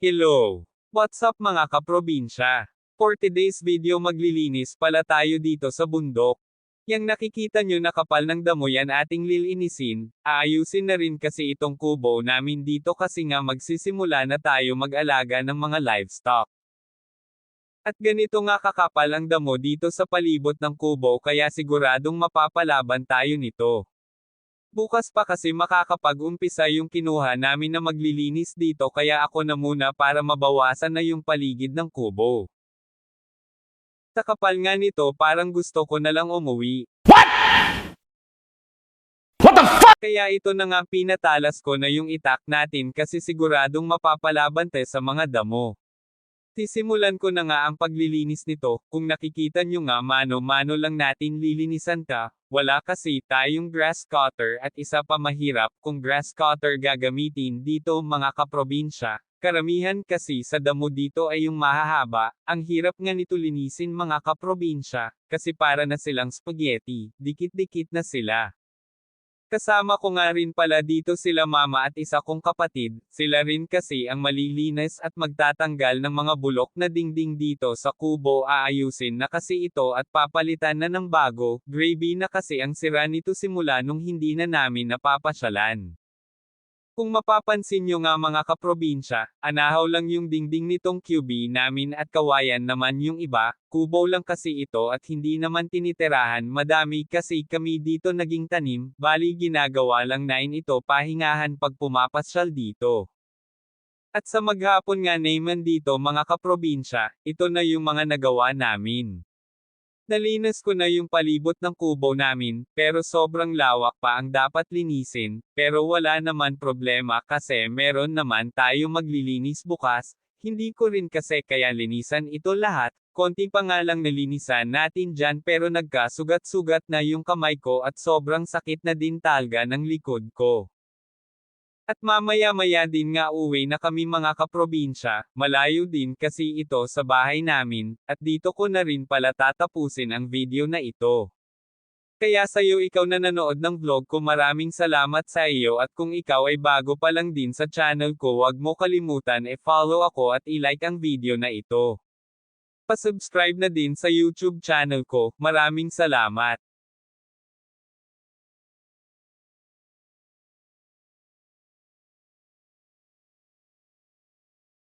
Hello! What's up mga kaprobinsya? For today's video maglilinis pala tayo dito sa bundok. Yang nakikita nyo na kapal ng damo yan ating lilinisin, aayusin na rin kasi itong kubo namin dito kasi nga magsisimula na tayo mag-alaga ng mga livestock. At ganito nga kakapal ang damo dito sa palibot ng kubo kaya siguradong mapapalaban tayo nito. Bukas pa kasi makakapag-umpisa yung kinuha namin na maglilinis dito kaya ako na muna para mabawasan na yung paligid ng kubo. Sa kapal nga nito parang gusto ko na lang umuwi. Kaya ito na nga pinatalas ko na yung itak natin kasi siguradong mapapalaban te sa mga damo. Sisimulan ko na nga ang paglilinis nito, kung nakikita nyo nga mano-mano lang natin lilinisan ka, wala kasi tayong grass cutter at isa pa mahirap kung grass cutter gagamitin dito mga kaprobinsya. Karamihan kasi sa damo dito ay yung mahahaba, ang hirap nga nito linisin mga kaprobinsya, kasi para na silang spaghetti, dikit-dikit na sila. Kasama ko nga rin pala dito sila mama at isa kong kapatid, sila rin kasi ang malilinis at magtatanggal ng mga bulok na dingding dito sa kubo. Aayusin na kasi ito at papalitan na ng bago, gravy na kasi ang sira nito simula nung hindi na namin napapasyalan. Kung mapapansin nyo nga mga kaprobinsya, anahaw lang yung dingding nitong QB namin at kawayan naman yung iba, kubo lang kasi ito at hindi naman tinitirahan madami kasi kami dito naging tanim, bali ginagawa lang nain ito pahingahan pag pumapasyal dito. At sa maghapon nga naman dito mga kaprobinsya, ito na yung mga nagawa namin. Nalinis ko na yung palibot ng kubo namin, pero sobrang lawak pa ang dapat linisin, pero wala naman problema kasi meron naman tayo maglilinis bukas, hindi ko rin kasi kaya linisan ito lahat, konti pa nga lang nalinisan natin dyan pero nagkasugat-sugat na yung kamay ko at sobrang sakit na din talga ng likod ko. At mamaya-maya din nga uwi na kami mga kaprobinsya, malayo din kasi ito sa bahay namin, at dito ko na rin pala tatapusin ang video na ito. Kaya sa'yo ikaw na nanood ng vlog ko maraming salamat sa iyo at kung ikaw ay bago pa lang din sa channel ko wag mo kalimutan e-follow ako at i-like ang video na ito. Pasubscribe na din sa YouTube channel ko, maraming salamat.